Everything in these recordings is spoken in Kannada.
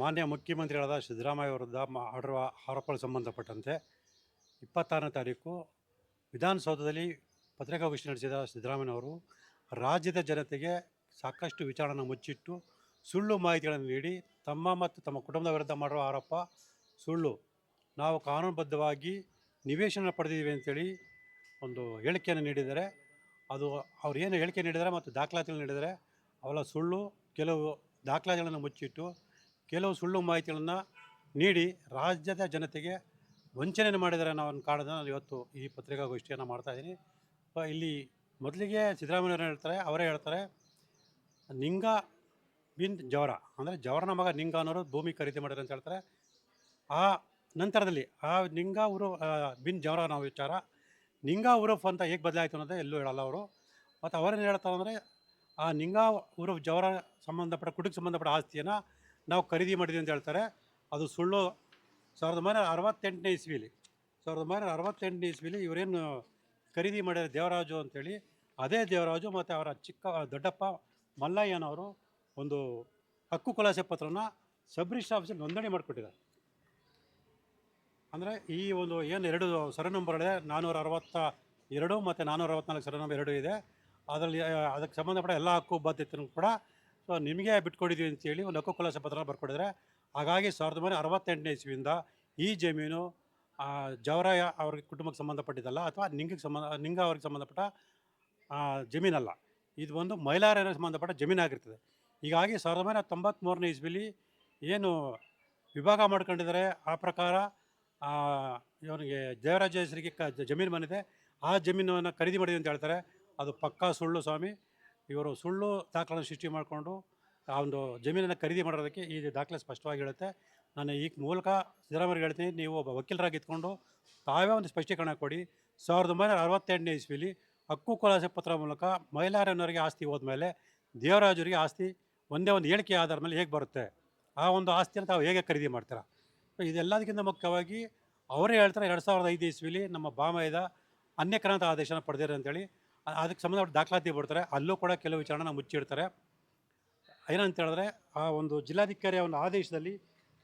ಮಾನ್ಯ ಮುಖ್ಯಮಂತ್ರಿಗಳಾದ ಸಿದ್ದರಾಮಯ್ಯ ವಿರುದ್ಧ ಮಾಡಿರುವ ಆರೋಪಗಳು ಸಂಬಂಧಪಟ್ಟಂತೆ ಇಪ್ಪತ್ತಾರನೇ ತಾರೀಕು ವಿಧಾನಸೌಧದಲ್ಲಿ ಪತ್ರಿಕಾಗೋಷ್ಠಿ ನಡೆಸಿದ ಸಿದ್ದರಾಮಯ್ಯನವರು ರಾಜ್ಯದ ಜನತೆಗೆ ಸಾಕಷ್ಟು ವಿಚಾರವನ್ನು ಮುಚ್ಚಿಟ್ಟು ಸುಳ್ಳು ಮಾಹಿತಿಗಳನ್ನು ನೀಡಿ ತಮ್ಮ ಮತ್ತು ತಮ್ಮ ಕುಟುಂಬದ ವಿರುದ್ಧ ಮಾಡುವ ಆರೋಪ ಸುಳ್ಳು. ನಾವು ಕಾನೂನುಬದ್ಧವಾಗಿ ನಿವೇಶನ ಪಡೆದಿದ್ದೀವಿ ಅಂತೇಳಿ ಒಂದು ಹೇಳಿಕೆಯನ್ನು ನೀಡಿದರೆ, ಅದು ಅವ್ರು ಏನು ಹೇಳಿಕೆ ನೀಡಿದರೆ ಮತ್ತು ದಾಖಲಾತಿಗಳು ನೀಡಿದರೆ ಅವೆಲ್ಲ ಸುಳ್ಳು, ಕೆಲವು ದಾಖಲಾತಿಗಳನ್ನು ಮುಚ್ಚಿಟ್ಟು ಕೆಲವು ಸುಳ್ಳು ಮಾಹಿತಿಗಳನ್ನು ನೀಡಿ ರಾಜ್ಯದ ಜನತೆಗೆ ವಂಚನೆ ಮಾಡಿದರೆ ನಾವು ಕಾರಣದಿಂದ ನಾನು ಇವತ್ತು ಈ ಪತ್ರಿಕಾಗೋಷ್ಠಿಯನ್ನು ಮಾಡ್ತಾಯಿದ್ದೀನಿ ಇಲ್ಲಿ ಮೊದಲಿಗೆ ಸಿದ್ದರಾಮಯ್ಯವ್ರು ಹೇಳ್ತಾರೆ ಅವರೇ ಹೇಳ್ತಾರೆ ನಿಂಗ ಬಿನ್ ಜವರ ಅಂದರೆ ಜವರನ ಮಗ ನಿಂಗ ಅನ್ನೋರು ಭೂಮಿ ಖರೀದಿ ಮಾಡಿದ್ರು ಅಂತ ಹೇಳ್ತಾರೆ. ಆ ನಂತರದಲ್ಲಿ ಆ ನಿಂಗ ಆ, ಬಿನ್ ಜವರ ನಾವು ವಿಚಾರ ನಿಂಗ ಉರುಫ್ ಅಂತ ಹೇಗೆ ಬದಲಾಯಿತು ಅನ್ನೋದೇ ಎಲ್ಲೂ ಹೇಳಲ್ಲ ಅವರು. ಮತ್ತು ಅವರೇನು ಹೇಳ್ತಾರೆ ಅಂದರೆ ಆ ನಿಂಗ ಉರುಫ್ ಜವರ ಸಂಬಂಧಪಟ್ಟ ಕುಟುಂಬ ಸಂಬಂಧಪಟ್ಟ ಆಸ್ತಿಯನ್ನು ನಾವು ಖರೀದಿ ಮಾಡಿದ್ವಿ ಅಂತ ಹೇಳ್ತಾರೆ. ಅದು ಸುಳ್ಳು ಸಾವಿರದ ಒಂಬೈನೂರ ಅರವತ್ತೆಂಟನೇ ಇಸ್ವಿಲಿ. ಸಾವಿರದ ಒಂಬೈನೂರ ಅರವತ್ತೆಂಟನೇ ಇಸ್ವಿಲಿ ಇವರೇನು ಖರೀದಿ ಮಾಡಿದ ದೇವರಾಜು ಅಂತೇಳಿ, ಅದೇ ದೇವರಾಜು ಮತ್ತು ಅವರ ಚಿಕ್ಕ, ದೊಡ್ಡಪ್ಪ ಮಲ್ಲಯ್ಯನವರು ಒಂದು ಹಕ್ಕು ಖುಲಾಸೆ ಪತ್ರನ ಸಬ್ ರಿಜಿಸ್ಟರ್ ಆಫೀಸಲ್ಲಿ ನೋಂದಣಿ ಮಾಡಿಕೊಟ್ಟಿದ್ದಾರೆ. ಅಂದರೆ ಈ ಒಂದು ಏನು ಎರಡು ಸರ ನಂಬರ್ಗಳಿದೆ ನಾನ್ನೂರ ಅರವತ್ತ ಎರಡು ಮತ್ತು ನಾನ್ನೂರ ಅರವತ್ತ್ನಾಲ್ಕು ಸರ ನಂಬರ್ ಎರಡು ಇದೆ. ಅದರಲ್ಲಿ, ಅದಕ್ಕೆ ಸಂಬಂಧಪಟ್ಟ ಎಲ್ಲ ಹಕ್ಕು ಬಾಧ್ಯತೆಯೂ ಕೂಡ ಸೊ ನಿಮಗೆ ಬಿಟ್ಕೊಡಿದ್ವಿ ಅಂತೇಳಿ ಒಂದು ಹಕ್ಕು ಖುಲಾಸೆ ಪತ್ರ ಬರ್ಕೊಡಿದ್ರೆ, ಹಾಗಾಗಿ ಸಾವಿರದ ಒಂಬೈನೂರ ಅರವತ್ತೆಂಟನೇ ಇಸ್ವಿಯಿಂದ ಈ ಜಮೀನು ಜವರಾಯ ಅವ್ರ ಕುಟುಂಬಕ್ಕೆ ಸಂಬಂಧಪಟ್ಟಿದ್ದಲ್ಲ ಅಥವಾ ನಿಂಗಿಗೆ ಸಂಬಂಧ, ನಿಂಗ ಅವ್ರಿಗೆ ಸಂಬಂಧಪಟ್ಟ ಜಮೀನಲ್ಲ. ಇದು ಒಂದು ಮಹಿಳೆಯರಿಗೆ ಸಂಬಂಧಪಟ್ಟ ಜಮೀನಾಗಿರ್ತದೆ. ಹೀಗಾಗಿ ಸಾವಿರದ ಒಂಬೈನೂರ ತೊಂಬತ್ತ್ಮೂರನೇ ಇಸ್ವಿಲಿ ಏನು ವಿಭಾಗ ಮಾಡ್ಕೊಂಡಿದ್ದಾರೆ, ಆ ಪ್ರಕಾರ ಇವನಿಗೆ ಜಯರಾಜ ಹೆಸರಿಗೆ ಕ, ಜಮೀನು ಬಂದಿದೆ. ಆ ಜಮೀನನ್ನು ಖರೀದಿ ಮಾಡಿದೆ ಅಂತ ಹೇಳ್ತಾರೆ. ಅದು ಪಕ್ಕಾ ಸುಳ್ಳು ಸ್ವಾಮಿ. ಇವರು ಸುಳ್ಳು ದಾಖಲೆಯನ್ನು ಸೃಷ್ಟಿ ಮಾಡಿಕೊಂಡು ಆ ಒಂದು ಜಮೀನನ್ನು ಖರೀದಿ ಮಾಡೋದಕ್ಕೆ ಈ ದಾಖಲೆ ಸ್ಪಷ್ಟವಾಗಿ ಹೇಳುತ್ತೆ. ನಾನು ಈ ಮೂಲಕ ಸಿದ್ದರಾಮಯ್ಯ ಹೇಳ್ತೀನಿ, ನೀವು ಒಬ್ಬ ವಕೀಲರಾಗಿ ಇದ್ಕೊಂಡು ತಾವೇ ಒಂದು ಸ್ಪಷ್ಟೀಕರಣ ಕೊಡಿ. ಸಾವಿರದ ಒಂಬೈನೂರ ಅರವತ್ತೆಂಟನೇ ಇಸ್ವಿಲಿ ಹಕ್ಕು ಖುಲಾಸೆ ಪತ್ರ ಮೂಲಕ ಮಹಿಳೆಯರನ್ನವರಿಗೆ ಆಸ್ತಿ ಹೋದ್ಮೇಲೆ ದೇವರಾಜರಿಗೆ ಆಸ್ತಿ, ಒಂದೇ ಒಂದು ಹೇಳಿಕೆ ಆಧಾರ ಮೇಲೆ ಹೇಗೆ ಬರುತ್ತೆ? ಆ ಒಂದು ಆಸ್ತಿಯನ್ನು ತಾವು ಹೇಗೆ ಖರೀದಿ ಮಾಡ್ತೀರಾ? ಇದೆಲ್ಲದಕ್ಕಿಂತ ಮುಖ್ಯವಾಗಿ ಅವರೇ ಹೇಳ್ತಾರೆ, ಎರಡು ಸಾವಿರದ ಐದು ಇಸ್ವಿಲಿ ನಮ್ಮ ಬಾಮಯ್ಯದ ಅನ್ಯಕ್ರಾಂತ ಆದೇಶನ ಪಡೆದಿದ್ದಾರೆ ಅಂತೇಳಿ ಅದಕ್ಕೆ ಸಂಬಂಧಪಟ್ಟ ದಾಖಲಾತಿ ಬಿಡ್ತಾರೆ ಅಲ್ಲೂ ಕೂಡ ಕೆಲವು ವಿಚಾರನ ಮುಚ್ಚಿಡ್ತಾರೆ. ಏನಂತ ಹೇಳಿದ್ರೆ, ಆ ಒಂದು ಜಿಲ್ಲಾಧಿಕಾರಿಯ ಒಂದು ಆದೇಶದಲ್ಲಿ,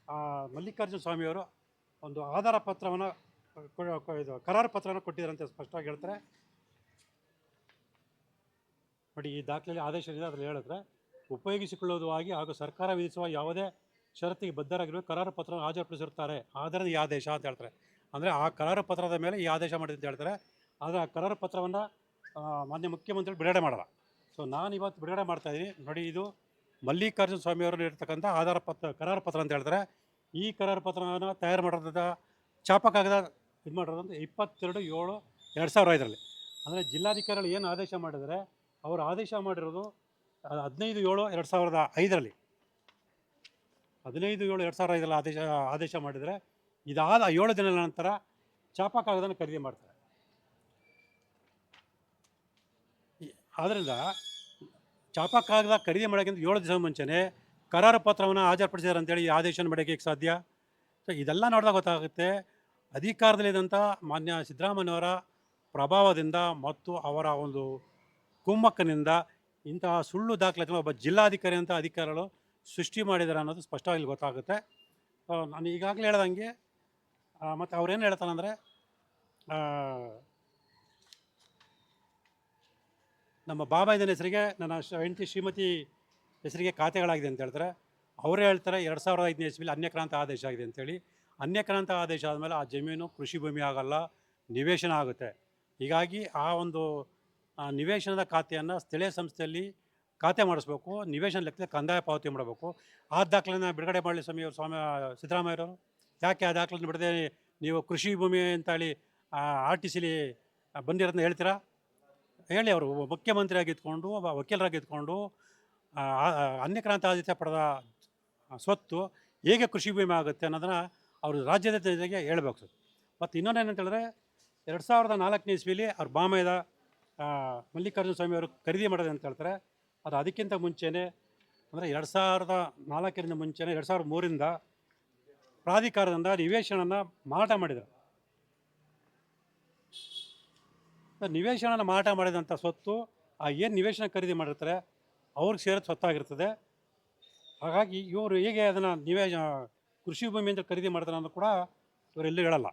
ಆ, ಮಲ್ಲಿಕಾರ್ಜುನ ಸ್ವಾಮಿಯವರು ಒಂದು ಆಧಾರ ಪತ್ರವನ್ನು ಇದು ಕರಾರು ಪತ್ರವನ್ನು ಕೊಟ್ಟಿದ್ದಾರೆ ಅಂತ ಸ್ಪಷ್ಟವಾಗಿ ಹೇಳ್ತಾರೆ. ನೋಡಿ, ಈ ದಾಖಲೆಯಲ್ಲಿ ಇದೆ, ಅದರಲ್ಲಿ ಹೇಳಿದ್ರೆ, ಉಪಯೋಗಿಸಿಕೊಳ್ಳುವುದಾಗಿ ಹಾಗೂ ಸರ್ಕಾರ ವಿಧಿಸುವ ಯಾವುದೇ ಷರತ್ತಿಗೆ ಬದ್ಧರಾಗಿರುವ ಕರಾರು ಪತ್ರವನ್ನು ಹಾಜರುಪಡಿಸಿರ್ತಾರೆ ಆಧಾರದ ಈ ಆದೇಶ ಅಂತ ಹೇಳ್ತಾರೆ. ಅಂದರೆ ಆ ಕರಾರು ಪತ್ರದ ಮೇಲೆ ಈ ಆದೇಶ ಮಾಡಿದೆ ಅಂತ ಹೇಳ್ತಾರೆ. ಆದರೆ ಆ ಕರಾರು ಪತ್ರವನ್ನು ಮಾನ್ಯ ಮುಖ್ಯಮಂತ್ರಿ ಬಿಡುಗಡೆ ಮಾಡಲ್ಲ. ಸೊ ನಾನು ಇವತ್ತು ಬಿಡುಗಡೆ ಮಾಡ್ತಾ ಇದ್ದೀನಿ ನೋಡಿ, ಇದು ಮಲ್ಲಿಕಾರ್ಜುನ ಸ್ವಾಮಿಯವರು ಇರ್ತಕ್ಕಂಥ ಆಧಾರ ಪತ್ರ, ಕರಾರು ಪತ್ರ ಅಂತ ಹೇಳಿದ್ರೆ ಈ ಕರಾರು ಪತ್ರವನ್ನು ತಯಾರು ಮಾಡೋದ ಚಾಪ ಕಾಗದ ಇದು ಮಾಡಿರೋದಂತ ಇಪ್ಪತ್ತೆರಡು ಏಳು ಎರಡು ಸಾವಿರ ಐದರಲ್ಲಿ. ಅಂದರೆ ಜಿಲ್ಲಾಧಿಕಾರಿಗಳು ಏನು ಆದೇಶ ಮಾಡಿದರೆ ಅವರು ಆದೇಶ ಮಾಡಿರೋದು ಹದಿನೈದು ಏಳು ಎರಡು ಸಾವಿರದ ಐದರಲ್ಲಿ. ಹದಿನೈದು ಏಳು ಎರಡು ಸಾವಿರ ಐದರಲ್ಲಿ ಆದೇಶ ಆದೇಶ ಮಾಡಿದರೆ ಇದಾದ ಏಳು ದಿನಗಳ ನಂತರ ಚಾಪ ಕಾಗದನ ಖರೀದಿ ಮಾಡ್ತಾರೆ ಈ- ಆದ್ದರಿಂದ ಚಾಪ ಕಾಗದ ಖರೀದಿ ಮಾಡೋಕ್ಕಿಂತ ಏಳು ದಿವಸ ಮುಂಚೆನೇ ಕರಾರು ಪತ್ರವನ್ನು ಹಾಜರುಪಡಿಸಿದ್ದಾರೆ ಅಂತೇಳಿ ಈ ಆದೇಶನ ಮಾಡೋಕ್ಕೆ ಸಾಧ್ಯ? ಸೊ ಇದೆಲ್ಲ ನೋಡಿದಾಗ ಗೊತ್ತಾಗುತ್ತೆ. ಅಧಿಕಾರದಲ್ಲಿದ್ದಂಥ ಮಾನ್ಯ ಸಿದ್ದರಾಮಯ್ಯವರ ಪ್ರಭಾವದಿಂದ ಮತ್ತು ಅವರ ಒಂದು ಕುಮ್ಮಕ್ಕನಿಂದ ಇಂತಹ ಸುಳ್ಳು ದಾಖಲಾತಿಗಳು ಒಬ್ಬ ಜಿಲ್ಲಾಧಿಕಾರಿ ಅಂತ ಅಧಿಕಾರಿಗಳು ಸೃಷ್ಟಿ ಮಾಡಿದ್ದಾರೆ ಅನ್ನೋದು ಸ್ಪಷ್ಟವಾಗಿ ಗೊತ್ತಾಗುತ್ತೆ. ನಾನು ಈಗಾಗಲೇ ಹೇಳ್ದಂಗೆ ಮತ್ತು ಅವ್ರೇನು ಹೇಳ್ತಾನಂದರೆ ನಮ್ಮ ಬಾಬಾಯ್ದನ ಹೆಸರಿಗೆ ನನ್ನ ಹೆಂಡತಿ ಶ್ರೀಮತಿ ಹೆಸರಿಗೆ ಖಾತೆಗಳಾಗಿದೆ ಅಂತ ಹೇಳ್ತಾರೆ. ಅವರೇ ಹೇಳ್ತಾರೆ, ಎರಡು ಸಾವಿರದ ಐದನೇ ಇಸ್ವಿಲಿ ಅನ್ಯಕ್ರಾಂತ ಆದೇಶ ಆಗಿದೆ ಅಂತೇಳಿ ಅನ್ಯಕ್ರಾಂತ ಆದೇಶ ಆದಮೇಲೆ ಆ ಜಮೀನು ಕೃಷಿ ಭೂಮಿ ಆಗಲ್ಲ, ನಿವೇಶನ ಆಗುತ್ತೆ. ಹೀಗಾಗಿ ಆ ಒಂದು ನಿವೇಶನದ ಖಾತೆಯನ್ನು ಸ್ಥಳೀಯ ಸಂಸ್ಥೆಯಲ್ಲಿ ಖಾತೆ ಮಾಡಿಸ್ಬೇಕು, ನಿವೇಶನ ಲೆಕ್ಕದಲ್ಲಿ ಕಂದಾಯ ಪಾವತಿ ಮಾಡಬೇಕು. ಆ ದಾಖಲೆನ ಬಿಡುಗಡೆ ಮಾಡಲಿ ಸ್ವಾಮಿ ಸ್ವಾಮಿ ಸಿದ್ದರಾಮಯ್ಯವರು ಯಾಕೆ ಆ ದಾಖಲೆನ ಬಿಡದೆ ನೀವು ಕೃಷಿ ಭೂಮಿ ಅಂತ ಹೇಳಿ ಆರ್ ಟಿ ಸಿಲಿ ಬಂದಿರೋದನ್ನ ಹೇಳ್ತೀರಾ? ಹೇಳಿ ಅವರು ಒಬ್ಬ ಮುಖ್ಯಮಂತ್ರಿಯಾಗಿ ಇದ್ಕೊಂಡು ಒಬ್ಬ ಅನ್ಯ ಅನ್ಯಕ್ರಾಂತ ಆದಿತ್ಯ ಪಡೆದ ಸ್ವತ್ತು ಹೇಗೆ ಕೃಷಿ ಭೂಮಿ ಆಗುತ್ತೆ ಅನ್ನೋದನ್ನು ಅವರು ರಾಜ್ಯದ ಜನತೆಗೆ ಹೇಳಬೇಕು ಮತ್ತು ಇನ್ನೊಂದು ಏನಂತ ಹೇಳಿದ್ರೆ ಎರಡು ಸಾವಿರದ ನಾಲ್ಕನೇ ಇಸ್ವಿಲಿ ಅವ್ರ ಆ, ಮಲ್ಲಿಕಾರ್ಜುನ ಸ್ವಾಮಿ ಅವರು ಖರೀದಿ ಮಾಡೋದು ಅಂತ ಹೇಳ್ತಾರೆ. ಅದು ಅದಕ್ಕಿಂತ ಮುಂಚೆನೇ ಅಂದರೆ ಎರಡು ಸಾವಿರದ ನಾಲ್ಕರಿಂದ ಮುಂಚೆನೇ ಎರಡು ಸಾವಿರದ ಮೂರಿಂದ ಪ್ರಾಧಿಕಾರದಿಂದ ನಿವೇಶನನ ಮಾರಾಟ ಮಾಡಿದರು. ನಿವೇಶನ ಮಾರಾಟ ಮಾಡಿದಂಥ ಸ್ವತ್ತು ಆ ಏನು ನಿವೇಶನ ಖರೀದಿ ಮಾಡಿರ್ತಾರೆ, ಅವ್ರಿಗೆ ಸೇರಿದ ಸ್ವತ್ತಾಗಿರ್ತದೆ ಹಾಗಾಗಿ ಇವರು ಹೇಗೆ ಅದನ್ನು ನಿವೇಶ, ಕೃಷಿ ಭೂಮಿ ಅಂತ ಖರೀದಿ ಮಾಡ್ತಾರೆ ಅನ್ನೋದು ಕೂಡ ಇವರೆಲ್ಲೂ ಹೇಳಲ್ಲ.